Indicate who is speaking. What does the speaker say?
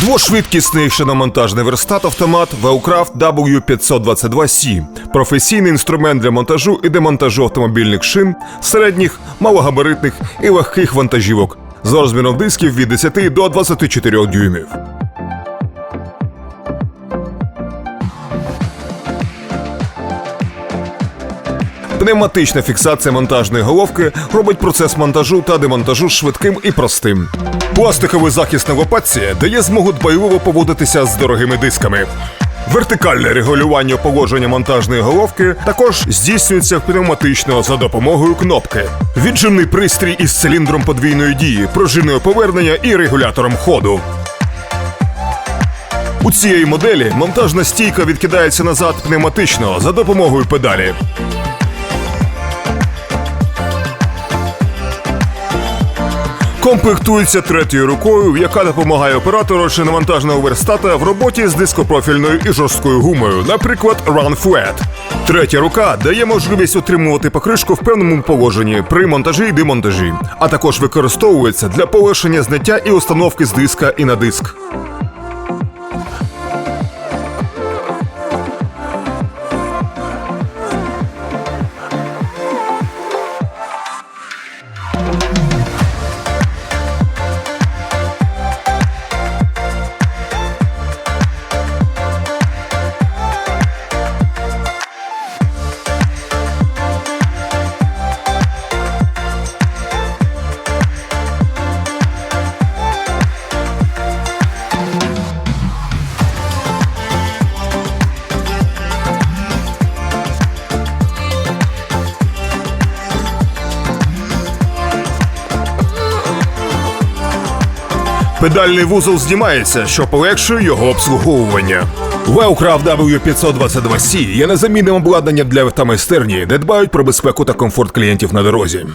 Speaker 1: Двошвидкісний шиномонтажний верстат автомат Велкрафт W522C – професійний інструмент для монтажу і демонтажу автомобільних шин, середніх, малогабаритних і легких вантажівок з розміром дисків від 10 до 24 дюймів. Пневматична фіксація монтажної головки робить процес монтажу та демонтажу швидким і простим. Пластиковий захист на лопатці дає змогу дбайливо поводитися з дорогими дисками. Вертикальне регулювання положення монтажної головки також здійснюється пневматично за допомогою кнопки. Віджимний пристрій із циліндром подвійної дії, пружиною повернення і регулятором ходу. У цієї моделі монтажна стійка відкидається назад пневматично за допомогою педалі. Комплектується третьою рукою, яка допомагає оператору шиномонтажного верстата в роботі з дископрофільною і жорсткою гумою, наприклад, Run Flat. Третя рука дає можливість отримувати покришку в певному положенні при монтажі і демонтажі, а також використовується для полегшення зняття і установки з диска і на диск. Педальний вузол знімається, що полегшує його обслуговування. Wellcraft W522C є незамінним обладнанням для автомайстерні, де дбають про безпеку та комфорт клієнтів на дорозі.